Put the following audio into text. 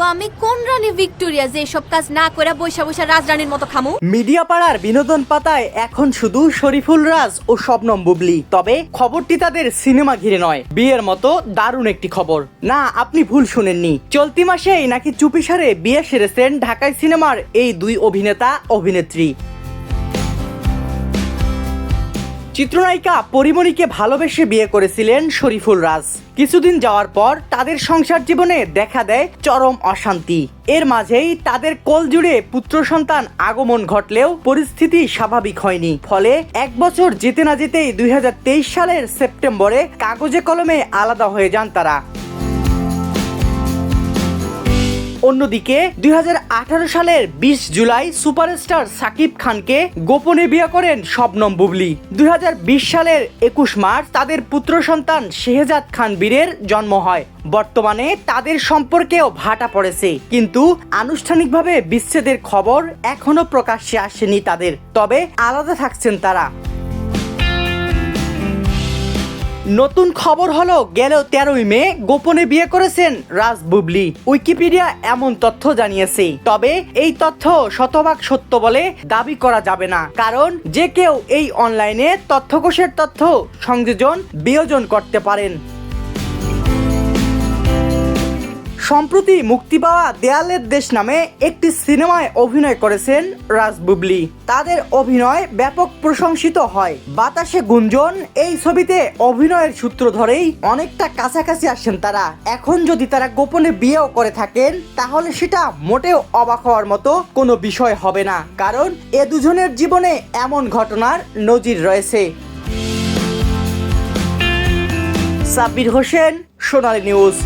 তো আমি কোন রানী ভিক্টোরিয়া যে সব কাজ না করে বৈশা বৈশা রাজরানীর মতো খামু? মিডিয়া পাড়ার বিনোদন পাতায় এখন শুধু শরীফুল রাজ ও শবনম বুবলি। তবে খবরটি তাদের সিনেমা ঘিরে নয়। বিয়ের মতো দারুণ একটি খবর। না, আপনি ভুল শুনেননি। চলতি মাসেই নাকি চুপিসারে বিয়ে সেরেছেন ঢাকায় সিনেমার এই দুই অভিনেতা অভিনেত্রী। চিত্রনায়িকা পরিমণিকে ভালোবেসে বিয়ে করেছিলেন শরীফুল রাজ। কিছুদিন যাওয়ার পর তাদের সংসার জীবনে দেখা দেয় চরম অশান্তি। এর মাঝেই তাদের কোল জুড়ে পুত্র সন্তান আগমন ঘটলেও পরিস্থিতি স্বাভাবিক হয়নি। ফলে এক বছর যেতে না যেতেই দুই হাজার তেইশ সালের সেপ্টেম্বরে কাগজে কলমে আলাদা হয়ে যান তারা। অন্যদিকে, দুই হাজার আঠারো সালের বিশ জুলাই সুপারস্টার সাকিব খানকে গোপনে বিয়ে করেন শবনম বুবলি। দুই হাজার বিশ সালের একুশ মার্চ তাদের পুত্র সন্তান শেহজাদ খান বীরের জন্ম হয়। বর্তমানে তাদের সম্পর্কেও ভাটা পড়েছে। কিন্তু আনুষ্ঠানিকভাবে বিচ্ছেদের খবর এখনও প্রকাশ্যে আসেনি তাদের। তবে আলাদা থাকছেন তারা। নতুন খবর হলো গেল তেরোই মে গোপনে বিয়ে করেছেন রাজ বুবলি। উইকিপিডিয়া এমন তথ্য জানিয়েছে। তবে এই তথ্য শতভাগ সত্য বলে দাবি করা যাবে না। কারণ যে কেউ এই অনলাইনে তথ্যকোষের তথ্য সংযোজন, বিয়োজন করতে পারেন। সম্প্রতি মুক্তি পাওয়া দেয়ালের দেশ নামে একটি সিনেমায় অভিনয় করেছেন রাজ বুবলি। তাদের অভিনয় ব্যাপক প্রশংসিত হয়। বাতাসে গুঞ্জন, এই ছবিতে অভিনয়ের সূত্র ধরেই অনেকটা কাছাকাছি আসেন তারা। এখন যদি তারা গোপনে বিয়েও করে থাকেন, তাহলে সেটা মোটেও অবাক হওয়ার মতো কোনো বিষয় হবে না। কারণ এ দুজনের জীবনে এমন ঘটনার নজির রয়েছে। সাব্বির হোসেন, সোনালী নিউজ।